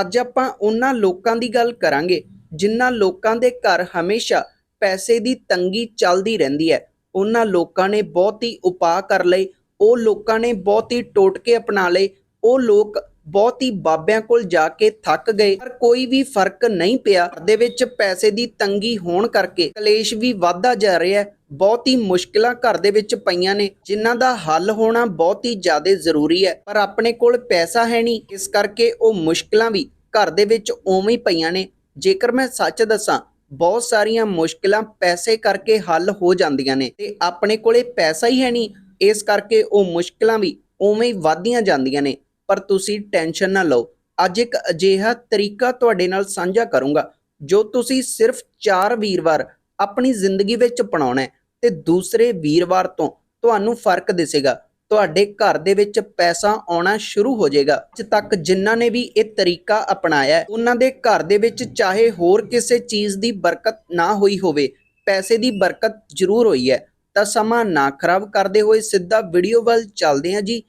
ਅੱਜ ਆਪਾਂ ਉਹਨਾਂ ਲੋਕਾਂ ਦੀ ਗੱਲ ਕਰਾਂਗੇ, ਜਿਨ੍ਹਾਂ ਲੋਕਾਂ ਦੇ ਘਰ ਹਮੇਸ਼ਾ ਪੈਸੇ ਦੀ ਤੰਗੀ ਚੱਲਦੀ ਰਹਿੰਦੀ ਹੈ। ਉਹਨਾਂ ਲੋਕਾਂ ਨੇ ਬਹੁਤ ਹੀ ਉਪਾਅ ਕਰ ਲਏ, ਉਹ ਲੋਕਾਂ ਨੇ ਬਹੁਤ ਹੀ ਟੋਟਕੇ ਅਪਣਾ ਲਏ, ਉਹ ਲੋਕ ਬਹੁਤ ਹੀ ਬਾਬਿਆਂ ਕੋਲ ਜਾ ਕੇ ਥੱਕ ਗਏ। ਪਰ ਕੋਈ ਵੀ ਫ਼ਰਕ ਨਹੀਂ ਪਿਆ। ਘਰ ਦੇ ਵਿੱਚ ਪੈਸੇ ਦੀ ਤੰਗੀ ਹੋਣ ਕਰਕੇ ਕਲੇਸ਼ ਵੀ ਵਧਦਾ ਜਾ ਰਿਹਾ ਹੈ। ਬਹੁਤ ਹੀ ਮੁਸ਼ਕਿਲਾਂ ਘਰ ਦੇ ਵਿੱਚ ਪਈਆਂ ਨੇ, ਜਿਨ੍ਹਾਂ ਦਾ ਹੱਲ ਹੋਣਾ ਬਹੁਤ ਹੀ ਜ਼ਿਆਦਾ ਜ਼ਰੂਰੀ ਹੈ। ਪਰ ਆਪਣੇ ਕੋਲ ਪੈਸਾ ਹੈ ਨਹੀਂ। ਇਸ ਕਰਕੇ ਉਹ ਮੁਸ਼ਕਿਲਾਂ ਵੀ ਘਰ ਦੇ ਵਿੱਚ ਉਵੇਂ ਹੀ ਪਈਆਂ ਨੇ। ਜੇਕਰ ਮੈਂ ਸੱਚ ਦੱਸਾਂ, ਬਹੁਤ ਸਾਰੀਆਂ ਮੁਸ਼ਕਿਲਾਂ ਪੈਸੇ ਕਰਕੇ ਹੱਲ ਹੋ ਜਾਂਦੀਆਂ ਨੇ ਤੇ ਆਪਣੇ ਕੋਲੇ ਪੈਸਾ ਹੀ ਹੈ ਨਹੀਂ। ਇਸ ਕਰਕੇ ਉਹ ਮੁਸ਼ਕਿਲਾਂ ਵੀ ਉਵੇਂ ਹੀ ਵਧਦੀਆਂ ਜਾਂਦੀਆਂ ਨੇ। ਪਰ ਤੁਸੀਂ ਟੈਨਸ਼ਨ ਨਾ ਲਓ। ਅੱਜ ਇੱਕ ਅਜਿਹਾ ਤਰੀਕਾ ਤੁਹਾਡੇ ਨਾਲ ਸਾਂਝਾ ਕਰੂੰਗਾ, ਜੋ ਤੁਸੀਂ ਸਿਰਫ 4 ਵੀਰਵਾਰ ਆਪਣੀ ਜ਼ਿੰਦਗੀ ਵਿੱਚ ਅਪਣਾਉਣਾ ਹੈ ਤੇ ਦੂਸਰੇ ਵੀਰਵਾਰ ਤੋਂ ਤੁਹਾਨੂੰ ਫ਼ਰਕ ਦਿਸੇਗਾ। ਤੁਹਾਡੇ ਘਰ ਦੇ ਵਿੱਚ ਪੈਸਾ ਆਉਣਾ ਸ਼ੁਰੂ ਹੋ ਜਾਏਗਾ। ਅੱਜ ਤੱਕ ਜਿਨ੍ਹਾਂ ਨੇ ਵੀ ਇਹ ਤਰੀਕਾ ਅਪਣਾਇਆ ਉਹਨਾਂ ਦੇ ਘਰ ਦੇ ਵਿੱਚ ਚਾਹੇ ਹੋਰ ਕਿਸੇ ਚੀਜ਼ ਦੀ ਬਰਕਤ ਨਾ ਹੋਈ ਹੋਵੇ, ਪੈਸੇ ਦੀ ਬਰਕਤ ਜ਼ਰੂਰ ਹੋਈ ਹੈ। ਤਾਂ ਸਮਾਂ ਨਾ ਖਰਾਬ ਕਰਦੇ ਹੋਏ ਸਿੱਧਾ ਵੀਡੀਓ ਵੱਲ ਚੱਲਦੇ ਹਾਂ ਜੀ।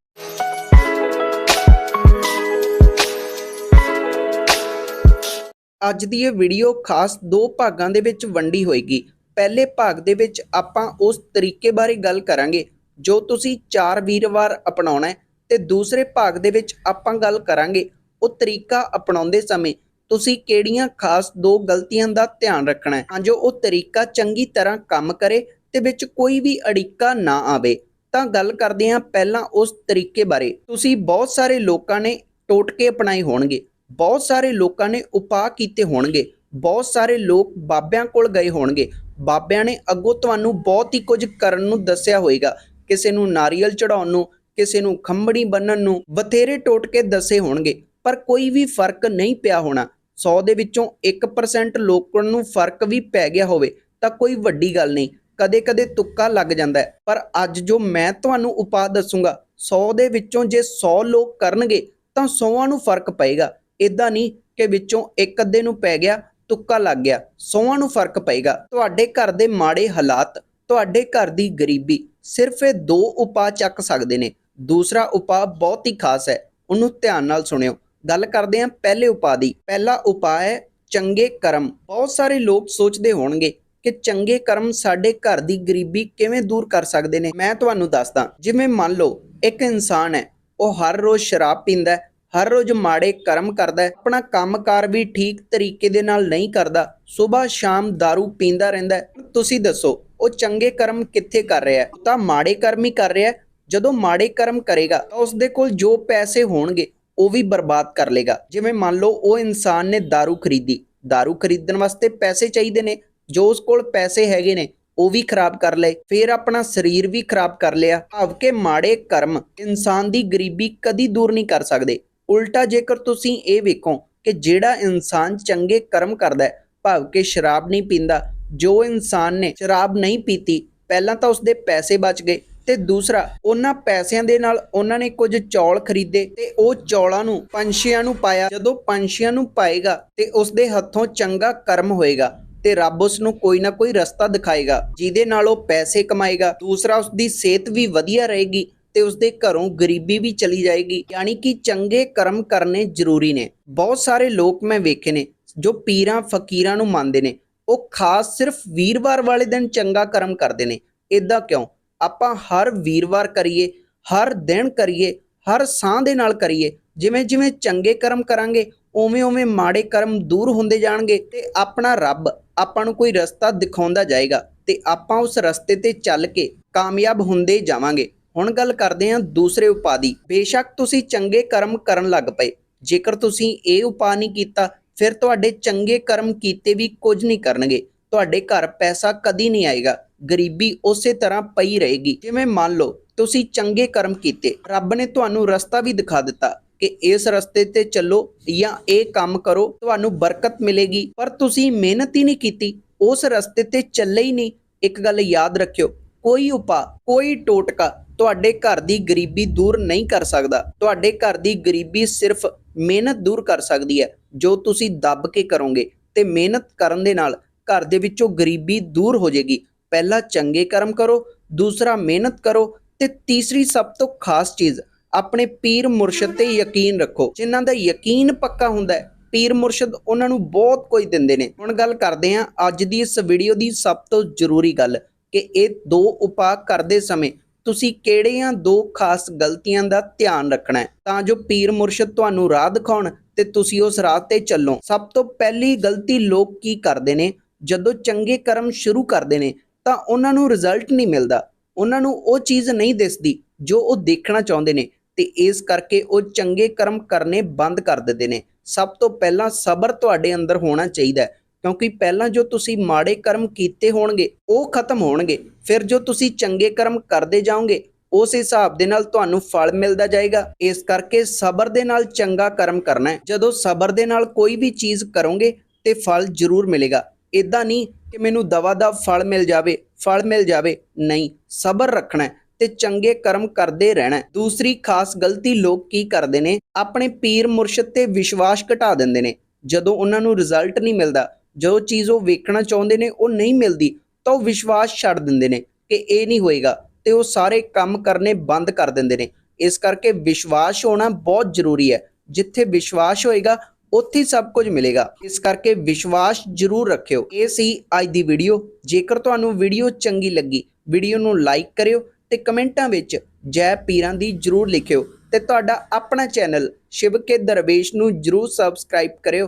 ਅੱਜ ਦੀ ਇਹ ਵੀਡੀਓ ਖਾਸ ਦੋ ਭਾਗਾਂ ਦੇ ਵਿੱਚ ਵੰਡੀ ਹੋਏਗੀ। ਪਹਿਲੇ ਭਾਗ ਦੇ ਵਿੱਚ ਆਪਾਂ ਉਸ ਤਰੀਕੇ ਬਾਰੇ ਗੱਲ ਕਰਾਂਗੇ, ਜੋ ਤੁਸੀਂ ਚਾਰ ਵੀਰਵਾਰ ਅਪਣਾਉਣਾ ਹੈ ਤੇ ਦੂਸਰੇ ਭਾਗ ਦੇ ਵਿੱਚ ਆਪਾਂ ਗੱਲ ਕਰਾਂਗੇ, ਉਹ ਤਰੀਕਾ ਅਪਣਾਉਂਦੇ ਸਮੇਂ ਤੁਸੀਂ ਕਿਹੜੀਆਂ ਖਾਸ ਦੋ ਗਲਤੀਆਂ ਦਾ ਧਿਆਨ ਰੱਖਣਾ ਹੈ, ਤਾਂ ਜੋ ਉਹ ਤਰੀਕਾ ਚੰਗੀ ਤਰ੍ਹਾਂ ਕੰਮ ਕਰੇ ਤੇ ਵਿੱਚ ਕੋਈ ਵੀ ਅੜਿੱਕਾ ਨਾ ਆਵੇ। ਤਾਂ ਗੱਲ ਕਰਦੇ ਹਾਂ ਪਹਿਲਾਂ ਉਸ ਤਰੀਕੇ ਬਾਰੇ। ਤੁਸੀਂ ਬਹੁਤ ਸਾਰੇ ਲੋਕਾਂ ਨੇ ਟੋਟਕੇ ਅਪਣਾਏ ਹੋਣਗੇ। ਬਹੁਤ ਸਾਰੇ ਲੋਕਾਂ ਨੇ ਉਪਾਅ ਕੀਤੇ ਹੋਣਗੇ। ਬਹੁਤ ਸਾਰੇ ਲੋਕ ਬਾਬਿਆਂ ਕੋਲ ਗਏ ਹੋਣਗੇ। ਬਾਬਿਆਂ ਨੇ ਅੱਗੋਂ ਤੁਹਾਨੂੰ ਬਹੁਤ ਹੀ ਕੁਝ ਕਰਨ ਨੂੰ ਦੱਸਿਆ ਹੋਵੇਗਾ ਕਿਸੇ ਨੂੰ ਨਾਰੀਅਲ ਚੜਾਉਣ ਨੂੰ, ਕਿਸੇ ਨੂੰ ਖੰਬੜੀ ਬੰਨਣ ਨੂੰ ਬਥੇਰੇ ਟੋਟਕੇ ਦੱਸੇ ਹੋਣਗੇ। ਪਰ ਕੋਈ ਵੀ ਫ਼ਰਕ ਨਹੀਂ ਪਿਆ ਹੋਣਾ। 100 ਦੇ ਵਿੱਚੋਂ 1% ਲੋਕਾਂ ਨੂੰ ਫ਼ਰਕ ਵੀ ਪੈ ਗਿਆ ਹੋਵੇ, ਤਾਂ ਕੋਈ ਵੱਡੀ ਗੱਲ ਨਹੀਂ। ਕਦੇ-ਕਦੇ ਤੁੱਕਾ ਲੱਗ ਜਾਂਦਾ ਹੈ। ਪਰ ਅੱਜ ਜੋ ਮੈਂ ਤੁਹਾਨੂੰ ਉਪਾਅ ਦੱਸੂਗਾ 100 ਦੇ ਵਿੱਚੋਂ ਜੇ 100 ਲੋਕ ਕਰਨਗੇ, ਤਾਂ 100 ਨੂੰ ਫ਼ਰਕ ਪਏਗਾ। ਇਦਾਂ ਨਹੀਂ ਕਿ ਵਿੱਚੋਂ ਇੱਕ ਅੱਧੇ ਨੂੰ ਪੈ ਗਿਆ, ਤੁੱਕਾ ਲੱਗ ਗਿਆ 100 ਨੂੰ ਫ਼ਰਕ ਪਏਗਾ। ਤੁਹਾਡੇ ਘਰ ਦੇ ਮਾੜੇ ਹਾਲਾਤ, ਤੁਹਾਡੇ ਘਰ ਦੀ ਗਰੀਬੀ ਸਿਰਫ ਇਹ ਦੋ ਉਪਾਅ ਚੱਕ ਸਕਦੇ ਨੇ। ਦੂਸਰਾ ਉਪਾਅ ਬਹੁਤ ਹੀ ਖਾਸ ਹੈ, ਉਹਨੂੰ ਧਿਆਨ ਨਾਲ ਸੁਣਿਓ। ਗੱਲ ਕਰਦੇ ਹਾਂ ਪਹਿਲੇ ਉਪਾਅ ਦੀ। ਪਹਿਲਾ ਉਪਾਅ ਹੈ ਚੰਗੇ ਕਰਮ। ਬਹੁਤ ਸਾਰੇ ਲੋਕ ਸੋਚਦੇ ਹੋਣਗੇ ਕਿ ਚੰਗੇ ਕਰਮ ਸਾਡੇ ਘਰ ਦੀ ਗਰੀਬੀ ਕਿਵੇਂ ਦੂਰ ਕਰ ਸਕਦੇ ਨੇ। ਮੈਂ ਤੁਹਾਨੂੰ ਦੱਸਦਾ, ਜਿਵੇਂ ਮੰਨ ਲਓ, ਇੱਕ ਇਨਸਾਨ ਹੈ, ਉਹ ਹਰ ਰੋਜ਼ ਸ਼ਰਾਬ ਪੀਂਦਾ ਹਰ ਰੋਜ਼ ਮਾੜੇ ਕਰਮ ਕਰਦਾ ਹੈ ਆਪਣਾ ਕੰਮਕਾਰ ਵੀ ਠੀਕ ਤਰੀਕੇ ਦੇ ਨਾਲ ਨਹੀਂ ਕਰਦਾ ਸਵੇਰ ਸ਼ਾਮ दारू ਪੀਂਦਾ ਰਹਿੰਦਾ ਹੈ ਤੁਸੀਂ ਦੱਸੋ ਉਹ ਚੰਗੇ ਕਰਮ ਕਿੱਥੇ ਕਰ ਰਿਹਾ ਹੈ ਉਹ ਤਾਂ ਮਾੜੇ ਕਰਮ ਹੀ ਕਰ ਰਿਹਾ ਹੈ ਜਦੋਂ ਮਾੜੇ ਕਰਮ ਕਰੇਗਾ ਤਾਂ ਉਸ ਦੇ ਕੋਲ ਜੋ ਪੈਸੇ ਹੋਣਗੇ ਉਹ ਵੀ ਬਰਬਾਦ ਕਰ ਲੇਗਾ ਜਿਵੇਂ ਮੰਨ ਲਓ ਉਹ ਇਨਸਾਨ ਨੇ दारू ਖਰੀਦੀ दारू ਖਰੀਦਣ ਵਾਸਤੇ ਪੈਸੇ ਚਾਹੀਦੇ ਨੇ ਜੋ ਉਸ ਕੋਲ ਪੈਸੇ ਹੈਗੇ ਨੇ ਉਹ ਵੀ ਖਰਾਬ ਕਰ ਲਏ ਫਿਰ ਆਪਣਾ ਸਰੀਰ ਵੀ ਖਰਾਬ ਕਰ ਲਿਆ ਭਾਵ ਕਿ ਮਾੜੇ ਕਰਮ ਇਨਸਾਨ ਦੀ ਗਰੀਬੀ ਕਦੀ ਦੂਰ ਨਹੀਂ ਕਰ ਸਕਦੇ ਉਲਟਾ ਜੇਕਰ ਤੁਸੀਂ ਇਹ ਵੇਖੋ ਕਿ ਜਿਹੜਾ ਇਨਸਾਨ ਚੰਗੇ ਕਰਮ ਕਰਦਾ ਹੈ, ਭਾਵ ਕਿ ਸ਼ਰਾਬ ਨਹੀਂ ਪੀਂਦਾ, ਜੋ ਇਨਸਾਨ ਨੇ ਸ਼ਰਾਬ ਨਹੀਂ ਪੀਤੀ, ਪਹਿਲਾਂ ਤਾਂ ਉਸਦੇ ਪੈਸੇ ਬਚ ਗਏ ਤੇ ਦੂਸਰਾ, ਉਹਨਾਂ ਪੈਸਿਆਂ ਦੇ ਨਾਲ ਉਹਨਾਂ ਨੇ ਕੁਝ ਚੌਲ ਖਰੀਦੇ ਤੇ ਉਹ ਚੌਲਾਂ ਨੂੰ, ਪੰਛੀਆਂ ਨੂੰ ਪਾਇਆ। ਜਦੋਂ ਪੰਛੀਆਂ ਨੂੰ ਪਾਏਗਾ ਤੇ ਉਸਦੇ ਹੱਥੋਂ ਚੰਗਾ ਕਰਮ ਹੋਏਗਾ ਤੇ ਰੱਬ ਉਸ ਨੂੰ ਕੋਈ ਨਾ ਕੋਈ ਰਸਤਾ ਦਿਖਾਏਗਾ, ਜਿਹਦੇ ਨਾਲ ਉਹ ਪੈਸੇ ਕਮਾਏਗਾ। ਦੂਸਰਾ, ਉਸਦੀ ਸਿਹਤ ਵੀ ਵਧੀਆ ਰਹੇਗੀ। ਤੇ ਉਸਦੇ ਘਰੋਂ ਗਰੀਬੀ ਵੀ ਚਲੀ ਜਾਏਗੀ। ਯਾਨੀ ਕਿ ਚੰਗੇ ਕਰਮ ਕਰਨੇ ਜ਼ਰੂਰੀ ਨੇ। ਬਹੁਤ ਸਾਰੇ ਲੋਕ ਮੈਂ ਵੇਖੇ ਨੇ, ਜੋ ਪੀਰਾਂ, ਫਕੀਰਾਂ ਨੂੰ ਮੰਨਦੇ ਨੇ। ਉਹ ਖਾਸ ਸਿਰਫ ਵੀਰਵਾਰ ਵਾਲੇ ਦਿਨ ਚੰਗਾ ਕਰਮ ਕਰਦੇ ਨੇ। ਇਦਾਂ ਕਿਉਂ? ਆਪਾਂ ਹਰ ਵੀਰਵਾਰ ਕਰੀਏ, ਹਰ ਦਿਨ ਕਰੀਏ, ਹਰ ਸਾਹ ਦੇ ਨਾਲ ਕਰੀਏ। ਜਿਵੇਂ ਜਿਵੇਂ ਚੰਗੇ ਕਰਮ ਕਰਾਂਗੇ, ਉਵੇਂ ਉਵੇਂ ਮਾੜੇ ਕਰਮ ਦੂਰ ਹੁੰਦੇ ਜਾਣਗੇ। ਤੇ ਆਪਣਾ ਰੱਬ ਆਪਾਂ ਨੂੰ ਕੋਈ ਰਸਤਾ ਦਿਖਾਉਂਦਾ ਜਾਏਗਾ ਤੇ ਆਪਾਂ ਉਸ ਰਸਤੇ ਤੇ ਚੱਲ ਕੇ ਕਾਮਯਾਬ ਹੁੰਦੇ ਜਾਵਾਂਗੇ। ਹੁਣ ਗੱਲ ਕਰਦੇ ਹਾਂ ਦੂਸਰੇ ਉਪਾਅ ਦੀ ਬੇਸ਼ੱਕ ਤੁਸੀਂ ਚੰਗੇ ਕਰਮ ਕਰਨ ਲੱਗ ਪਏ। ਜੇਕਰ ਤੁਸੀਂ ਇਹ ਉਪਾਅ ਨਹੀਂ ਕੀਤਾ, ਫਿਰ ਤੁਹਾਡੇ ਚੰਗੇ ਕਰਮ ਕੀਤੇ ਵੀ ਕੁਝ ਨਹੀਂ ਕਰਨਗੇ। ਤੁਹਾਡੇ ਘਰ ਪੈਸਾ ਕਦੀ ਨਹੀਂ ਆਏਗਾ। ਗਰੀਬੀ ਉਸੇ ਤਰ੍ਹਾਂ ਪਈ ਰਹੇਗੀ। ਜਿਵੇਂ ਮੰਨ ਲਓ, ਤੁਸੀਂ ਚੰਗੇ ਕਰਮ ਕੀਤੇ। ਰੱਬ ਨੇ ਤੁਹਾਨੂੰ ਰਸਤਾ ਵੀ ਦਿਖਾ ਦਿੱਤਾ ਕਿ ਇਸ ਰਸਤੇ ਤੇ ਚੱਲੋ ਜਾਂ ਇਹ ਕੰਮ ਕਰੋ, ਤੁਹਾਨੂੰ ਬਰਕਤ ਮਿਲੇਗੀ। ਪਰ ਤੁਸੀਂ ਮਿਹਨਤ ਹੀ ਨਹੀਂ ਕੀਤੀ। ਉਸ ਰਸਤੇ ਤੇ ਚੱਲੇ ਹੀ ਨਹੀਂ। ਇੱਕ ਗੱਲ ਯਾਦ ਰੱਖਿਓ, ਕੋਈ ਉਪਾਅ, ਕੋਈ ਟੋਟਕਾ ਤੁਹਾਡੇ ਘਰ ਦੀ ਗਰੀਬੀ ਦੂਰ ਨਹੀਂ ਕਰ ਸਕਦਾ। ਤੁਹਾਡੇ ਘਰ ਦੀ ਗਰੀਬੀ ਸਿਰਫ ਮਿਹਨਤ ਦੂਰ ਕਰ ਸਕਦੀ ਹੈ, ਜੋ ਤੁਸੀਂ ਦੱਬ ਕੇ ਕਰੋਗੇ। ਤੇ ਮਿਹਨਤ ਕਰਨ ਦੇ ਨਾਲ ਘਰ ਦੇ ਵਿੱਚੋਂ ਗਰੀਬੀ ਦੂਰ ਹੋ ਜਾਏਗੀ। ਪਹਿਲਾ ਚੰਗੇ ਕਰਮ ਕਰੋ, ਦੂਸਰਾ ਮਿਹਨਤ ਕਰੋ ਤੇ ਤੀਸਰੀ ਸਭ ਤੋਂ ਖਾਸ ਚੀਜ਼, ਆਪਣੇ ਪੀਰ ਮੁਰਸ਼ਿਦ ਤੇ ਯਕੀਨ ਰੱਖੋ। ਜਿਨ੍ਹਾਂ ਦਾ ਯਕੀਨ ਪੱਕਾ ਹੁੰਦਾ ਹੈ, ਪੀਰ ਮੁਰਸ਼ਦ ਉਹਨਾਂ ਨੂੰ ਬਹੁਤ ਕੁਝ ਦਿੰਦੇ ਨੇ। ਹੁਣ ਗੱਲ ਕਰਦੇ ਹਾਂ ਅੱਜ ਦੀ ਇਸ ਵੀਡੀਓ ਦੀ ਸਭ ਤੋਂ ਜ਼ਰੂਰੀ ਗੱਲ, ਕਿ ਇਹ ਦੋ ਉਪਾਅ ਕਰਦੇ ਸਮੇਂ ਤੁਸੀਂ ਕਿਹੜੀਆਂ ਦੋ ਖਾਸ ਗਲਤੀਆਂ ਦਾ ਧਿਆਨ ਰੱਖਣਾ ਹੈ? ਤਾਂ ਜੋ ਪੀਰ ਮੁਰਸ਼ਿਦ ਤੁਹਾਨੂੰ ਰਾਹ ਦਿਖਾਉਣ ਤੇ ਤੁਸੀਂ ਉਸ ਰਾਹ ਤੇ ਚੱਲੋ। ਸਭ ਤੋਂ ਪਹਿਲੀ ਗਲਤੀ ਲੋਕ ਕੀ ਕਰਦੇ ਨੇ? ਜਦੋਂ ਚੰਗੇ ਕਰਮ ਸ਼ੁਰੂ ਕਰਦੇ ਨੇ, ਤਾਂ ਉਹਨਾਂ ਨੂੰ ਰਿਜ਼ਲਟ ਨਹੀਂ ਮਿਲਦਾ। ਉਹਨਾਂ ਨੂੰ ਉਹ ਚੀਜ਼ ਨਹੀਂ ਦਿਸਦੀ ਜੋ ਉਹ ਦੇਖਣਾ ਚਾਹੁੰਦੇ ਨੇ ਤੇ ਇਸ ਕਰਕੇ ਉਹ ਚੰਗੇ ਕਰਮ ਕਰਨੇ ਬੰਦ ਕਰ ਦਿੰਦੇ ਨੇ। ਸਭ ਤੋਂ ਪਹਿਲਾਂ ਸਬਰ ਤੁਹਾਡੇ ਅੰਦਰ ਹੋਣਾ ਚਾਹੀਦਾ ਹੈ। ਕਿਉਂਕਿ ਪਹਿਲਾਂ ਜੋ ਤੁਸੀਂ ਮਾੜੇ ਕਰਮ ਕੀਤੇ ਹੋਣਗੇ, ਉਹ ਖਤਮ ਹੋਣਗੇ। ਫਿਰ ਜੋ ਤੁਸੀਂ ਚੰਗੇ ਕਰਮ ਕਰਦੇ ਜਾਓਗੇ, ਉਸ ਹਿਸਾਬ ਦੇ ਨਾਲ ਤੁਹਾਨੂੰ ਫਲ ਮਿਲਦਾ ਜਾਏਗਾ। ਇਸ ਕਰਕੇ ਸਬਰ ਦੇ ਨਾਲ ਚੰਗਾ ਕਰਮ ਕਰਨਾ ਹੈ। ਜਦੋਂ ਸਬਰ ਦੇ ਨਾਲ ਕੋਈ ਵੀ ਚੀਜ਼ ਕਰੋਗੇ, ਤੇ ਫਲ ਜ਼ਰੂਰ ਮਿਲੇਗਾ। ਇਦਾਂ ਨਹੀਂ ਕਿ ਮੈਨੂੰ ਦਵਾ ਦਾ ਫਲ ਮਿਲ ਜਾਵੇ, ਫਲ ਮਿਲ ਜਾਵੇ। ਨਹੀਂ, ਸਬਰ ਰੱਖਣਾ ਤੇ ਚੰਗੇ ਕਰਮ ਕਰਦੇ ਰਹਿਣਾ ਦੂਸਰੀ ਖਾਸ ਗਲਤੀ ਲੋਕ ਕੀ ਕਰਦੇ ਨੇ? ਆਪਣੇ ਪੀਰ ਮੁਰਸ਼ਿਦ ਤੇ ਵਿਸ਼ਵਾਸ ਘਟਾ ਦਿੰਦੇ ਨੇ। ਜਦੋਂ ਉਹਨਾਂ ਨੂੰ ਰਿਜ਼ਲਟ ਨਹੀਂ ਮਿਲਦਾ ਜੋ ਚੀਜ਼ ਉਹ ਵੇਖਣਾ ਚਾਹੁੰਦੇ ਨੇ, ਉਹ ਨਹੀਂ ਮਿਲਦੀ, ਤਾਂ ਉਹ ਵਿਸ਼ਵਾਸ ਛੱਡ ਦਿੰਦੇ ਨੇ ਕਿ ਇਹ ਨਹੀਂ ਹੋਏਗਾ ਤੇ ਉਹ ਸਾਰੇ ਕੰਮ ਕਰਨੇ ਬੰਦ ਕਰ ਦਿੰਦੇ ਨੇ। ਇਸ ਕਰਕੇ ਵਿਸ਼ਵਾਸ ਹੋਣਾ ਬਹੁਤ ਜ਼ਰੂਰੀ ਹੈ। ਜਿੱਥੇ ਵਿਸ਼ਵਾਸ ਹੋਏਗਾ, ਉੱਥੇ ਸਭ ਕੁਝ ਮਿਲੇਗਾ। ਇਸ ਕਰਕੇ ਵਿਸ਼ਵਾਸ ਜ਼ਰੂਰ ਰੱਖਿਓ। ਇਹ ਸੀ ਅੱਜ ਦੀ ਵੀਡੀਓ। ਜੇਕਰ ਤੁਹਾਨੂੰ ਵੀਡੀਓ ਚੰਗੀ ਲੱਗੀ, ਵੀਡੀਓ ਨੂੰ ਲਾਈਕ ਕਰਿਓ ਤੇ ਕਮੈਂਟਾਂ ਵਿੱਚ ਜੈ ਪੀਰਾਂ ਦੀ ਜ਼ਰੂਰ ਲਿਖਿਓ ਤੇ ਤੁਹਾਡਾ ਆਪਣਾ ਚੈਨਲ ਸ਼ਿਵ ਕੇ ਦਰਵੇਸ਼ ਨੂੰ ਜ਼ਰੂਰ ਸਬਸਕ੍ਰਾਈਬ ਕਰਿਓ